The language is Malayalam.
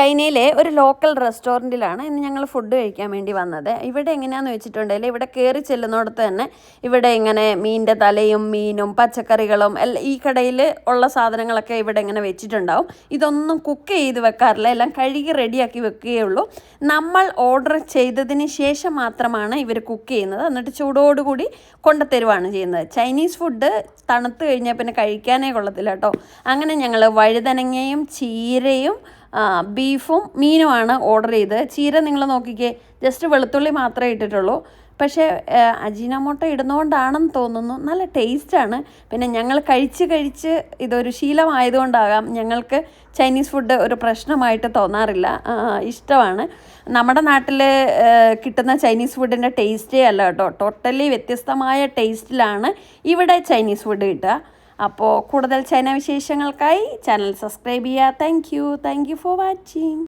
ചൈനയിലെ ഒരു ലോക്കൽ റെസ്റ്റോറന്റിലാണ് ഇന്ന് ഞങ്ങൾ ഫുഡ് കഴിക്കാൻ വേണ്ടി വന്നത്. ഇവിടെ എങ്ങനെയാണെന്ന് വെച്ചിട്ടുണ്ടെങ്കിൽ ഇവിടെ കയറി ചെല്ലുന്നിടത്ത് തന്നെ ഇവിടെ ഇങ്ങനെ മീനിന്റെ തലയും മീനും പച്ചക്കറികളും എല്ലാം ഈ കടയിൽ ഉള്ള സാധനങ്ങളൊക്കെ ഇവിടെ ഇങ്ങനെ വെച്ചിട്ടുണ്ടാവും. ഇതൊന്നും കുക്ക് ചെയ്ത് വെക്കാറില്ല. എല്ലാം കഴുകി റെഡിയാക്കി വെക്കുകയേ ഉള്ളൂ. നമ്മൾ ഓർഡർ ചെയ്തതിന് ശേഷം മാത്രമാണ് ഇവർ കുക്ക് ചെയ്യുന്നത്. എന്നിട്ട് ചൂടോടുകൂടി കൊണ്ടുത്തരുവാണ് ചെയ്യുന്നത്. ചൈനീസ് ഫുഡ് തണുത്ത് കഴിഞ്ഞാൽ പിന്നെ കഴിക്കാനേ കൊള്ളത്തില്ല കേട്ടോ. അങ്ങനെ ഞങ്ങൾ വഴുതനങ്ങയും ചീരയും ബീഫും മീനുമാണ് ഓർഡർ ചെയ്തത്. ചീര നിങ്ങൾ നോക്കിക്കേ ജസ്റ്റ് വെളുത്തുള്ളി മാത്രമേ ഇട്ടിട്ടുള്ളൂ. പക്ഷേ അജീനമോട്ട ഇടുന്നതുകൊണ്ടാണെന്ന് തോന്നുന്നു. നല്ല ടേസ്റ്റാണ് പിന്നെ ഞങ്ങൾ കഴിച്ച് കഴിച്ച് ഇതൊരു ശീലമായതുകൊണ്ടാകാം ഞങ്ങൾക്ക് ചൈനീസ് ഫുഡ് ഒരു പ്രശ്നമായിട്ട് തോന്നാറില്ല. ഇഷ്ടമാണ്. നമ്മുടെ നാട്ടിൽ കിട്ടുന്ന ചൈനീസ് ഫുഡിന്റെ ടേസ്റ്റേ അല്ല കേട്ടോ. ടോട്ടലി വ്യത്യസ്തമായ ടേസ്റ്റിലാണ് ഇവിടെ ചൈനീസ് ഫുഡ് കിട്ടുക. അപ്പോൾ കൂടുതൽ ചൈന വിശേഷങ്ങൾക്കായി ചാനൽ സബ്സ്ക്രൈബ് ചെയ്യുക. Thank you thank you for watching